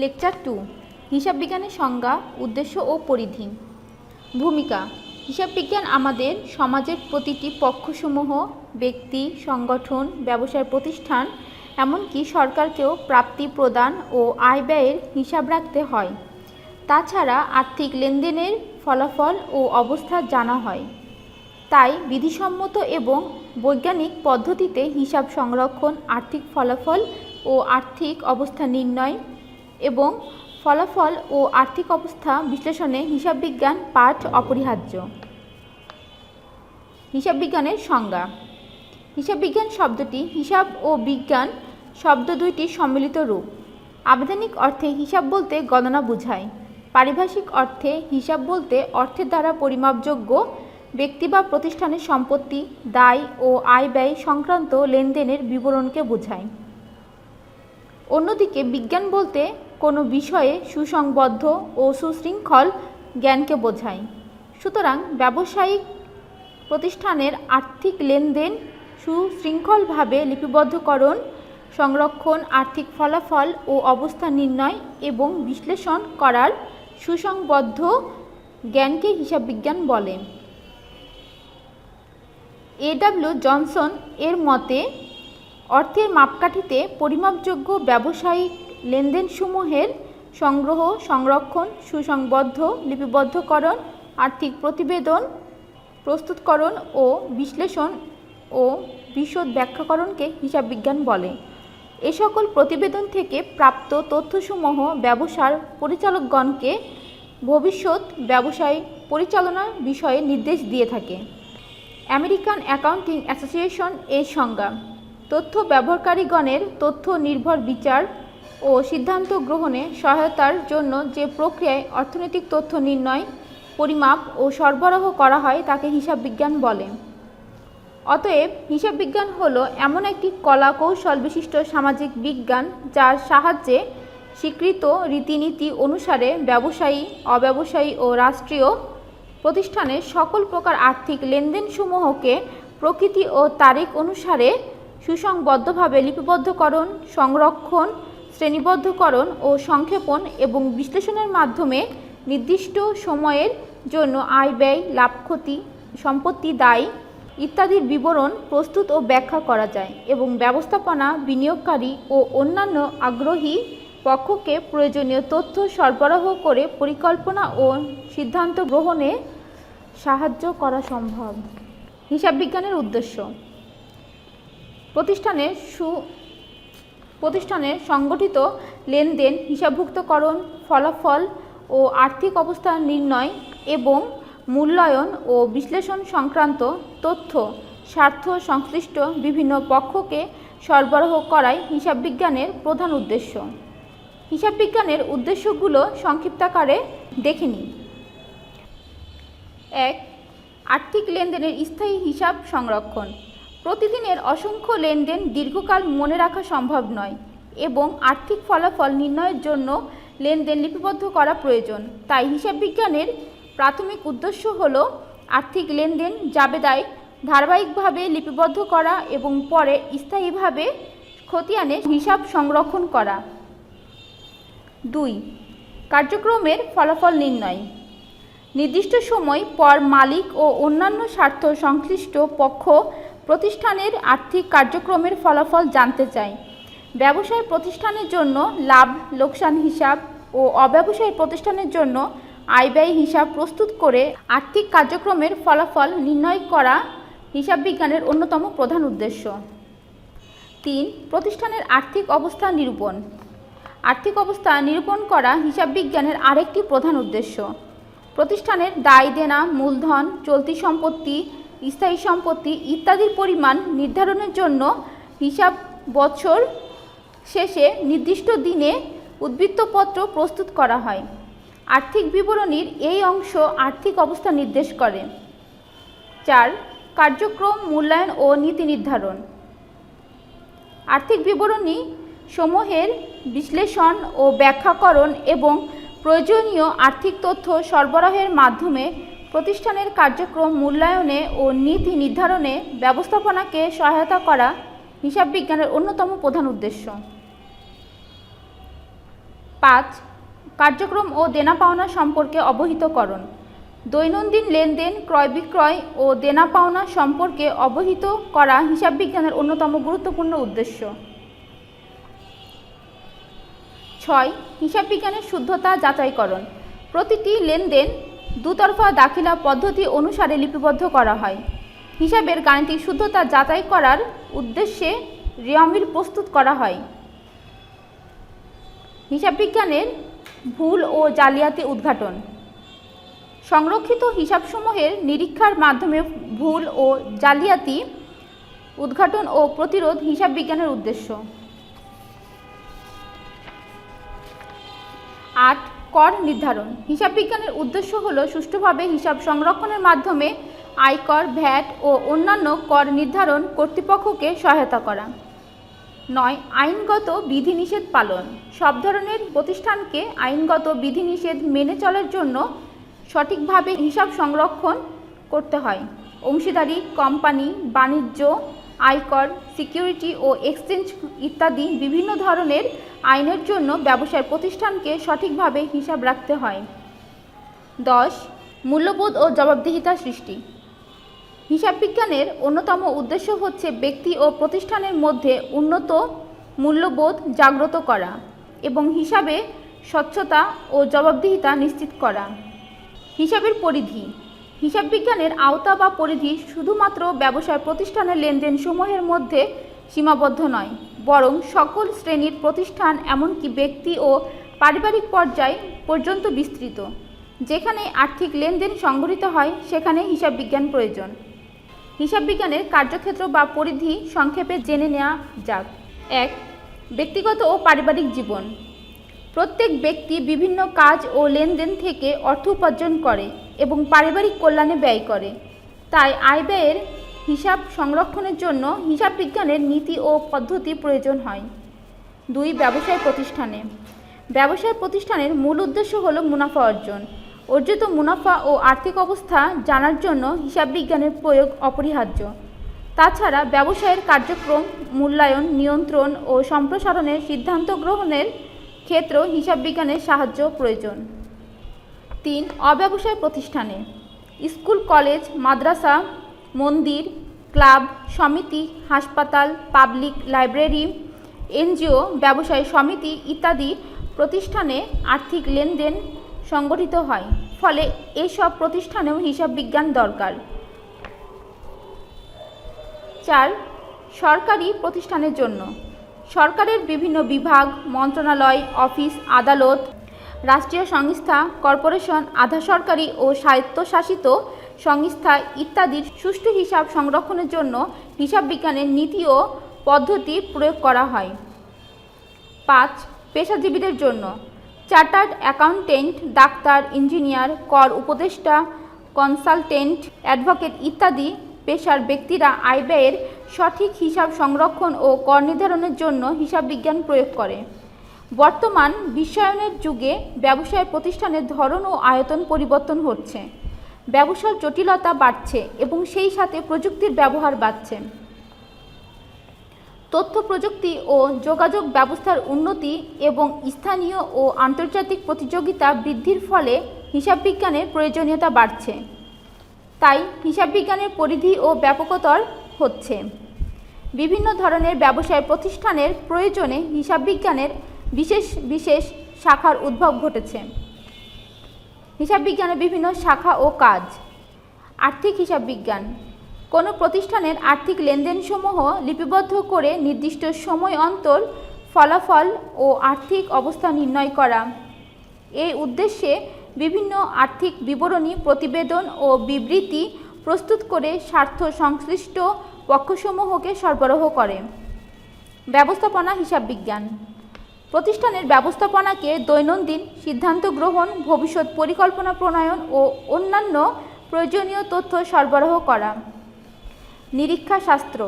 Lecture to, হিসাব বিজ্ঞানের সংজ্ঞা, উদ্দেশ্য ও পরিধি। ভূমিকা, হিসাব বিজ্ঞান আমাদের সমাজের প্রতিটি পক্ষসমূহ, ব্যক্তি, সংগঠন, ব্যবসায় প্রতিষ্ঠান, এমনকি সরকারকেও প্রাপ্তি প্রদান ও আয় ব্যয়ের হিসাব রাখতে হয়। তাছাড়া আর্থিক লেনদেনের ফলাফল ও অবস্থা জানা হয়। তাই বিধিসম্মত এবং বৈজ্ঞানিক পদ্ধতিতে হিসাব সংরক্ষণ, আর্থিক ফলাফল ও আর্থিক অবস্থা নির্ণয় এবং ফলাফল ও আর্থিক অবস্থা বিশ্লেষণে হিসাব বিজ্ঞান পাঠ অপরিহার্য। হিসাব বিজ্ঞানের সংজ্ঞা। হিসাব বিজ্ঞান শব্দটি হিসাব ও বিজ্ঞান শব্দ দুইটির সম্মিলিত রূপ। আবেদনিক অর্থে হিসাব বলতে গণনা বোঝায়। পারিভাষিক অর্থে হিসাব বলতে অর্থের দ্বারা পরিমাপযোগ্য ব্যক্তি বা প্রতিষ্ঠানের সম্পত্তি, দায় ও আয় ব্যয় সংক্রান্ত লেনদেনের বিবরণকে বোঝায়। অন্যদিকে বিজ্ঞান বলতে কোনো বিষয়ে সুসংবদ্ধ ও সুশৃঙ্খল জ্ঞানকে বোঝায়। সুতরাং ব্যবসায়িক প্রতিষ্ঠানের আর্থিক লেনদেন সুশৃঙ্খলভাবে লিপিবদ্ধকরণ, সংরক্ষণ, আর্থিক ফলাফল ও অবস্থা নির্ণয় এবং বিশ্লেষণ করার সুসংবদ্ধ জ্ঞানকে হিসাব বিজ্ঞান বলে। এডাব্লিউ জনসন এর মতে অর্থের মাপকাঠিতে পরিমাপযোগ্য ব্যবসায়িক লেনদেনসমূহের সংগ্রহ, সংরক্ষণ, সুসংবদ্ধ, লিপিবদ্ধকরণ, আর্থিক প্রতিবেদন, প্রস্তুতকরণ ও বিশ্লেষণ ও বিশদ ব্যাখ্যাকরণকে হিসাব বিজ্ঞান বলে। এ সকল প্রতিবেদন থেকে প্রাপ্ত তথ্যসমূহ ব্যবসার পরিচালকগণকে ভবিষ্যৎ ব্যবসায় পরিচালনার বিষয়ে নির্দেশ দিয়ে থাকে। আমেরিকান অ্যাকাউন্টিং অ্যাসোসিয়েশন এর সংজ্ঞা। তথ্য ব্যবহারকারীগণের তথ্য নির্ভর বিচার ও সিদ্ধান্ত গ্রহণে সহায়তার জন্য যে প্রক্রিয়ায় অর্থনৈতিক তথ্য নির্ণয়, পরিমাপ ও সরবরাহ করা হয় তাকে হিসাব বিজ্ঞান বলে। অতএব হিসাব বিজ্ঞান হলো এমন একটি কলা কৌশল বিশিষ্ট সামাজিক বিজ্ঞান যার সাহায্যে স্বীকৃত রীতিনীতি অনুসারে ব্যবসায়ী, অব্যবসায়ী ও রাষ্ট্রীয় প্রতিষ্ঠানের সকল প্রকার আর্থিক লেনদেনসমূহকে প্রকৃতি ও তারিখ অনুসারে সুসংবদ্ধভাবে লিপিবদ্ধকরণ, সংরক্ষণ, শ্রেণীবদ্ধকরণ ও সংক্ষেপণ এবং বিশ্লেষণের মাধ্যমে নির্দিষ্ট সময়ের জন্য আয় ব্যয়, লাভ ক্ষতি, সম্পত্তি দায় ইত্যাদির বিবরণ প্রস্তুত ও ব্যাখ্যা করা যায় এবং ব্যবস্থাপনা, বিনিয়োগকারী ও অন্যান্য আগ্রহী পক্ষকে প্রয়োজনীয় তথ্য সরবরাহ করে পরিকল্পনা ও সিদ্ধান্ত গ্রহণে সাহায্য করা সম্ভব। হিসাববিজ্ঞানের উদ্দেশ্য। প্রতিষ্ঠানের সু প্রতিষ্ঠানের সংগঠিত লেনদেন হিসাবভুক্তকরণ ফলাফল ও আর্থিক অবস্থা নির্ণয় এবং মূল্যায়ন ও বিশ্লেষণ সংক্রান্ত তথ্য স্বার্থ সংশ্লিষ্ট বিভিন্ন পক্ষকে সরবরাহ করাই হিসাববিজ্ঞানের প্রধান উদ্দেশ্য। হিসাববিজ্ঞানের উদ্দেশ্যগুলো সংক্ষিপ্তাকারে দেখে নিই। এক, আর্থিক লেনদেনের স্থায়ী হিসাব সংরক্ষণ। প্রতিদিনের অসংখ্য লেনদেন দীর্ঘকাল মনে রাখা সম্ভব নয় এবং আর্থিক ফলাফল নির্ণয়ের জন্য লেনদেন লিপিবদ্ধ করা প্রয়োজন। তাই হিসাব বিজ্ঞানের প্রাথমিক উদ্দেশ্য হল আর্থিক লেনদেন জাবেদায় ধারাবাহিকভাবে লিপিবদ্ধ করা এবং পরে স্থায়ীভাবে খতিয়ানে হিসাব সংরক্ষণ করা। দুই, কার্যক্রমের ফলাফল নির্ণয়। নির্দিষ্ট সময় পর মালিক ও অন্যান্য স্বার্থ সংশ্লিষ্ট পক্ষ প্রতিষ্ঠানের আর্থিক কার্যক্রমের ফলাফল জানতে চাই। ব্যবসায় প্রতিষ্ঠানের জন্য লাভ, লোকসান হিসাব ও অব্যবসায়ী প্রতিষ্ঠানের জন্য আয় ব্যয় হিসাব প্রস্তুত করে আর্থিক কার্যক্রমের ফলাফল নির্ণয় করা হিসাব বিজ্ঞানের অন্যতম প্রধান উদ্দেশ্য। তিন, প্রতিষ্ঠানের আর্থিক অবস্থা নিরূপণ। আর্থিক অবস্থা নিরূপণ করা হিসাব বিজ্ঞানের আরেকটি প্রধান উদ্দেশ্য। প্রতিষ্ঠানের দায় দেনা মূলধন, চলতি সম্পত্তি স্থায়ী সম্পত্তি ইত্যাদির পরিমাণ নির্ধারণের জন্য হিসাব বছর শেষে নির্দিষ্ট দিনে উদ্বৃত্তপত্র প্রস্তুত করা হয়। আর্থিক বিবরণীর এই অংশ আর্থিক অবস্থা নির্দেশ করে। চার, কার্যক্রম মূল্যায়ন ও নীতি নির্ধারণ। আর্থিক বিবরণী সমূহের বিশ্লেষণ ও ব্যাখ্যাকরণ এবং প্রয়োজনীয় আর্থিক তথ্য সরবরাহের মাধ্যমে প্রতিষ্ঠানের কার্যক্রম মূল্যায়নে ও নীতি নির্ধারণে ব্যবস্থাপনাকে সহায়তা করা হিসাব বিজ্ঞানের অন্যতম প্রধান উদ্দেশ্য। পাঁচ, কার্যক্রম ও দেনা পাওনা সম্পর্কে অবহিতকরণ। দৈনন্দিন লেনদেন, ক্রয় বিক্রয় ও দেনা পাওনা সম্পর্কে অবহিত করা হিসাব বিজ্ঞানের অন্যতম গুরুত্বপূর্ণ উদ্দেশ্য। ছয়, হিসাব বিজ্ঞানের শুদ্ধতা যাচাইকরণ। প্রতিটি লেনদেন দুতরফা দাখিলা পদ্ধতি অনুসারে লিপিবদ্ধ করা হয়। হিসাবের গাণিতিক শুদ্ধতা যাচাই করার উদ্দেশ্যে রিয়ামিল প্রস্তুত করা হয়। হিসাব বিজ্ঞানের ভুল ও জালিয়াতি উদ্ঘাটন। সংরক্ষিত হিসাবসমূহের নিরীক্ষার মাধ্যমে ভুল ও জালিয়াতি উদ্ঘাটন ও প্রতিরোধ হিসাব বিজ্ঞানের উদ্দেশ্য। আট কর নির্ধারণ। হিসাব বিজ্ঞানের উদ্দেশ্য হল সুষ্ঠুভাবে হিসাব সংরক্ষণের মাধ্যমে আয়কর, ভ্যাট ও অন্যান্য কর নির্ধারণ কর্তৃপক্ষকে সহায়তা করা। নয়, আইনগত বিধিনিষেধ পালন। সব ধরনের প্রতিষ্ঠানকে আইনগত বিধিনিষেধ মেনে চলার জন্য সঠিকভাবে হিসাব সংরক্ষণ করতে হয়। অংশীদারি, কোম্পানি, বাণিজ্য, আয়কর, সিকিউরিটি ও এক্সচেঞ্জ ইত্যাদি বিভিন্ন ধরনের আইনের জন্য ব্যবসায় প্রতিষ্ঠানকে সঠিকভাবে হিসাব রাখতে হয়। দশ, মূল্যবোধ ও জবাবদিহিতা সৃষ্টি। হিসাব বিজ্ঞানের অন্যতম উদ্দেশ্য হচ্ছে ব্যক্তি ও প্রতিষ্ঠানের মধ্যে উন্নত মূল্যবোধ জাগ্রত করা এবং হিসাবে স্বচ্ছতা ও জবাবদিহিতা নিশ্চিত করা। হিসাবের পরিধি। হিসাব বিজ্ঞানের আওতা বা পরিধি শুধুমাত্র ব্যবসায় প্রতিষ্ঠানের লেনদেন সমূহের মধ্যে সীমাবদ্ধ নয়। বরং সকল শ্রেণির প্রতিষ্ঠান, এমনকি ব্যক্তি ও পারিবারিক পর্যায় পর্যন্ত বিস্তৃত। যেখানে আর্থিক লেনদেন সংঘটিত হয়, সেখানে হিসাব বিজ্ঞান প্রয়োজন। হিসাব বিজ্ঞানের কার্যক্ষেত্র বা পরিধি সংক্ষেপে জেনে নেওয়া যাক। এক, ব্যক্তিগত ও পারিবারিক জীবন। প্রত্যেক ব্যক্তি বিভিন্ন কাজ ও লেনদেন থেকে অর্থ উপার্জন করে এবং পারিবারিক কল্যাণে ব্যয় করে। তাই আয় ব্যয়ের হিসাব সংরক্ষণের জন্য হিসাব বিজ্ঞানের নীতি ও পদ্ধতি প্রয়োজন হয়। দুই, ব্যবসায় প্রতিষ্ঠানে। ব্যবসায় প্রতিষ্ঠানের মূল উদ্দেশ্য হল মুনাফা অর্জন। অর্জিত মুনাফা ও আর্থিক অবস্থা জানার জন্য হিসাব বিজ্ঞানের প্রয়োগ অপরিহার্য। তাছাড়া ব্যবসায়ের কার্যক্রম, মূল্যায়ন, নিয়ন্ত্রণ ও সম্প্রসারণের সিদ্ধান্ত গ্রহণের ক্ষেত্রেও হিসাব বিজ্ঞানের সাহায্য প্রয়োজন। তিন, অব্যবসায় প্রতিষ্ঠানে। স্কুল, কলেজ, মাদ্রাসা মন্দির, ক্লাব, সমিতি, হাসপাতাল, পাবলিক লাইব্রেরি, এনজিও, ব্যবসায় সমিতি ইত্যাদি প্রতিষ্ঠানে আর্থিক লেনদেন সংগঠিত হয়। ফলে এসব প্রতিষ্ঠানেও হিসাব বিজ্ঞান দরকার। চার, সরকারি প্রতিষ্ঠানের জন্য। সরকারের বিভিন্ন বিভাগ, মন্ত্রণালয়, অফিস, আদালত, রাষ্ট্রীয় সংস্থা, কর্পোরেশন, আধা সরকারি ও স্বায়ত্তশাসিত সংস্থা ইত্যাদির সুষ্ঠু হিসাব সংরক্ষণের জন্য হিসাব বিজ্ঞানের নীতি ও পদ্ধতি প্রয়োগ করা হয়। পাঁচ, পেশাজীবীদের জন্য। চার্টার্ড অ্যাকাউন্টেন্ট, ডাক্তার, ইঞ্জিনিয়ার, কর উপদেষ্টা, কনসালটেন্ট, অ্যাডভোকেট ইত্যাদি পেশার ব্যক্তিরা আয় ব্যয়ের সঠিক হিসাব সংরক্ষণ ও কর নির্ধারণের জন্য হিসাব বিজ্ঞান প্রয়োগ করে। বর্তমান বিশ্বায়নের যুগে ব্যবসায় প্রতিষ্ঠানের ধরন ও আয়তন পরিবর্তন হচ্ছে ব্যবসার জটিলতা বাড়ছে এবং সেই সাথে প্রযুক্তির ব্যবহার বাড়ছে। তথ্য প্রযুক্তি ও যোগাযোগ ব্যবস্থার উন্নতি এবং স্থানীয় ও আন্তর্জাতিক প্রতিযোগিতা বৃদ্ধির ফলে হিসাব বিজ্ঞানের প্রয়োজনীয়তা বাড়ছে। তাই হিসাব বিজ্ঞানের পরিধি ও ব্যাপকতর হচ্ছে। বিভিন্ন ধরনের ব্যবসায় প্রতিষ্ঠানের প্রয়োজনে হিসাব বিজ্ঞানের বিশেষ বিশেষ শাখার উদ্ভব ঘটেছে। হিসাব বিজ্ঞানের বিভিন্ন শাখা ও কাজ। আর্থিক হিসাব বিজ্ঞান কোনো প্রতিষ্ঠানের আর্থিক লেনদেনসমূহ লিপিবদ্ধ করে নির্দিষ্ট সময় অন্তর ফলাফল ও আর্থিক অবস্থা নির্ণয় করা। এই উদ্দেশ্যে বিভিন্ন আর্থিক বিবরণী, প্রতিবেদন ও বিবৃতি প্রস্তুত করে স্বার্থ সংশ্লিষ্ট পক্ষসমূহকে সরবরাহ করে। ব্যবস্থাপনা হিসাব বিজ্ঞান প্রতিষ্ঠানের ব্যবস্থাপনাকে দৈনন্দিন সিদ্ধান্ত গ্রহণ, ভবিষ্যৎ পরিকল্পনা প্রণয়ন ও অন্যান্য প্রয়োজনীয় তথ্য সরবরাহ করা। নিরীক্ষা শাস্ত্র।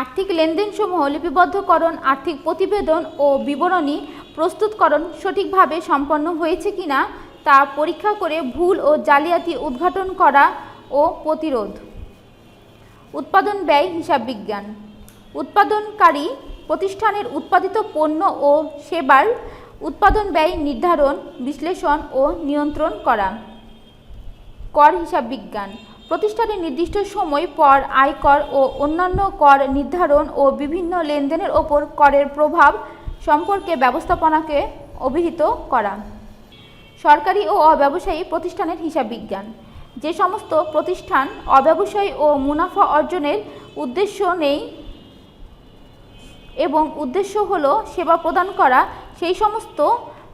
আর্থিক লেনদেনসমূহ লিপিবদ্ধকরণ, আর্থিক প্রতিবেদন ও বিবরণী প্রস্তুতকরণ সঠিকভাবে সম্পন্ন হয়েছে কিনা তা পরীক্ষা করে ভুল ও জালিয়াতি উদ্ঘাটন করা ও প্রতিরোধ। উৎপাদন ব্যয় হিসাব বিজ্ঞান উৎপাদনকারী প্রতিষ্ঠানের উৎপাদিত পণ্য ও সেবার উৎপাদন ব্যয় নির্ধারণ, বিশ্লেষণ ও নিয়ন্ত্রণ করা। কর হিসাব বিজ্ঞান। প্রতিষ্ঠানের নির্দিষ্ট সময় পর আয়কর ও অন্যান্য কর নির্ধারণ ও বিভিন্ন লেনদেনের ওপর করের প্রভাব সম্পর্কে ব্যবস্থাপনাকে অভিহিত করা। সরকারি ও অব্যবসায়ী প্রতিষ্ঠানের হিসাব বিজ্ঞান। যে সমস্ত প্রতিষ্ঠান অব্যবসায়ী ও মুনাফা অর্জনের উদ্দেশ্য নেই এবং উদ্দেশ্য হলো সেবা প্রদান করা, সেই সমস্ত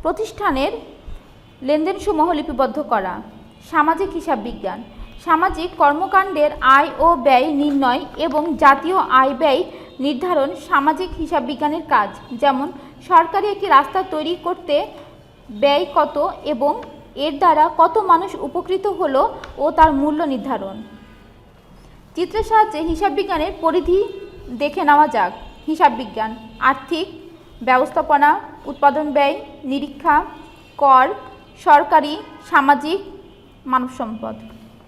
প্রতিষ্ঠানের লেনদেনসমূহ লিপিবদ্ধ করা। সামাজিক হিসাব বিজ্ঞান। সামাজিক কর্মকাণ্ডের আয় ও ব্যয় নির্ণয় এবং জাতীয় আয় ব্যয় নির্ধারণ সামাজিক হিসাব বিজ্ঞানের কাজ। যেমন, সরকারি একটি রাস্তা তৈরি করতে ব্যয় কত এবং এর দ্বারা কত মানুষ উপকৃত হলো ও তার মূল্য নির্ধারণ। চিত্রের সাহায্যে হিসাব বিজ্ঞানের পরিধি দেখে নেওয়া যাক। হিসাব বিজ্ঞান আর্থিক ব্যবস্থাপনা উৎপাদন ব্যয় নিরীক্ষা কর সরকারি সামাজিক মানব সম্পদ